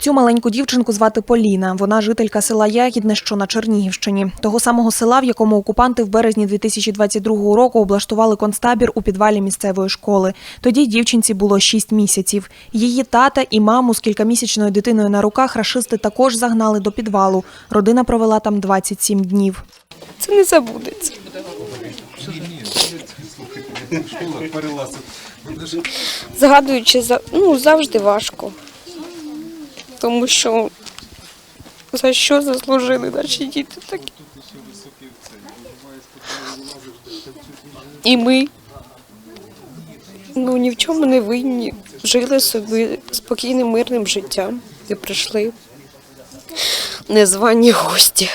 Цю маленьку дівчинку звати Поліна. Вона жителька села Ягідне, що на Чернігівщині. Того самого села, в якому окупанти в березні 2022 року облаштували концтабір у підвалі місцевої школи. Тоді дівчинці було 6 місяців. Її тата і маму з кількамісячною дитиною на руках рашисти також загнали до підвалу. Родина провела там 27 днів. Це не забудеться. Згадуючи, за- ну, завжди важко. Тому що за що заслужили наші діти такі? І ми ну, ні в чому не винні. Жили собі спокійним, мирним життям і прийшли незвані гості.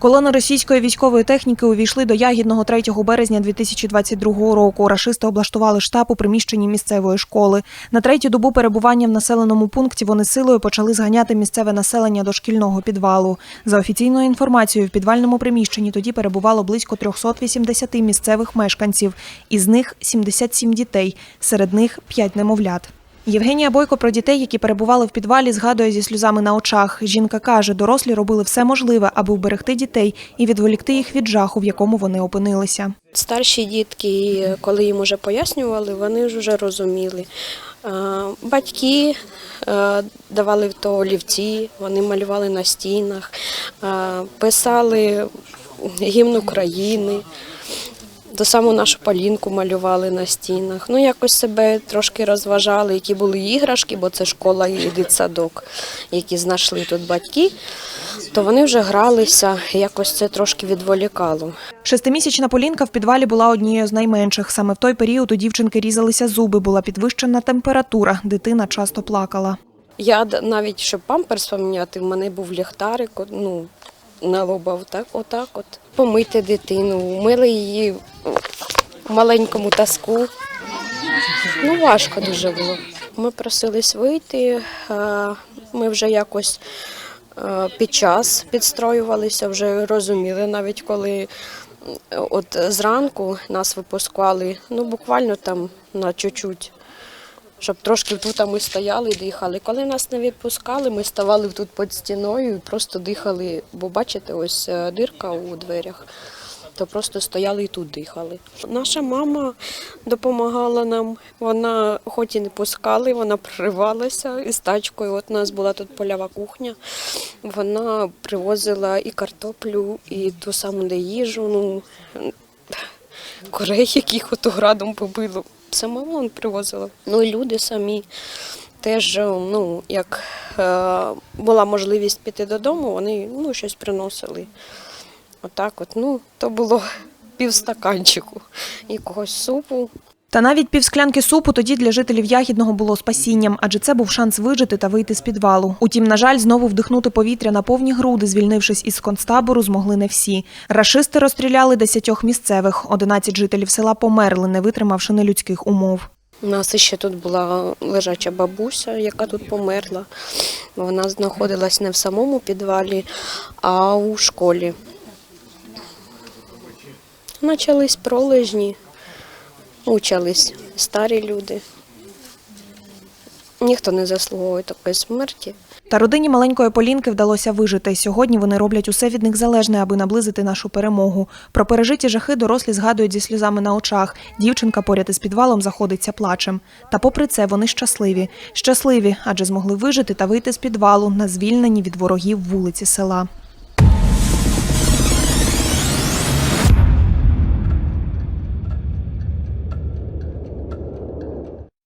Колони російської військової техніки увійшли до Ягідного 3 березня 2022 року. Рашисти облаштували штаб у приміщенні місцевої школи. На третю добу перебування в населеному пункті вони силою почали зганяти місцеве населення до шкільного підвалу. За офіційною інформацією, в підвальному приміщенні тоді перебувало близько 380 місцевих мешканців. Із них 77 дітей, серед них 5 немовлят. Євгенія Бойко про дітей, які перебували в підвалі, згадує зі сльозами на очах. Жінка каже, дорослі робили все можливе, аби вберегти дітей і відволікти їх від жаху, в якому вони опинилися. Старші дітки, коли їм уже пояснювали, вони ж вже розуміли. Батьки давали в то олівці, вони малювали на стінах, писали гімн України. До саму нашу палінку малювали на стінах. Ну, якось себе трошки розважали, які були іграшки, бо це школа і дитсадок, які знайшли тут батьки, то вони вже гралися, якось це трошки відволікало. Шестимісячна Полінка в підвалі була однією з найменших. Саме в той період у дівчинки різалися зуби, була підвищена температура. Дитина часто плакала. Я навіть, щоб памперс поміняти, в мене був ліхтарик, ну, на лоба отак, от. Помити дитину, мили її в маленькому таску. Ну, важко дуже було. Ми просились вийти, ми вже якось під час підстроювалися, вже розуміли, навіть коли от зранку нас випускали, ну буквально там на чуть-чуть щоб трошки тут ми стояли і дихали. Коли нас не відпускали, ми ставали тут під стіною і просто дихали, бо бачите, ось е, дирка у дверях, то просто стояли і тут дихали. Наша мама допомагала нам, вона хоч і не пускали, вона проривалася із тачкою. От у нас була тут полява кухня, вона привозила і картоплю, і ту саму де їжу. Ну, корей, яких ото градом побило. Сама вон привозила. Ну і люди самі теж, е, ну, як е, була можливість піти додому, вони ну, щось приносили. Отак от, ну, то було півстаканчику, якогось супу. Та навіть півсклянки супу тоді для жителів Ягідного було спасінням, адже це був шанс вижити та вийти з підвалу. Утім, на жаль, знову вдихнути повітря на повні груди, звільнившись із концтабору, змогли не всі. Рашисти розстріляли десятьох місцевих. Одинадцять жителів села померли, не витримавши нелюдських умов. У нас ще тут була лежача бабуся, яка тут померла. Вона знаходилась не в самому підвалі, а у школі. Почались пролежні, учились старі люди. Ніхто не заслуговує такої смерті. Та родині маленької Полінки вдалося вижити. Сьогодні вони роблять усе від них залежне, аби наблизити нашу перемогу. Про пережиті жахи дорослі згадують зі сльозами на очах. Дівчинка поряд із підвалом заходиться плачем. Та попри це вони щасливі. Щасливі, адже змогли вижити та вийти з підвалу на звільнені від ворогів вулиці села.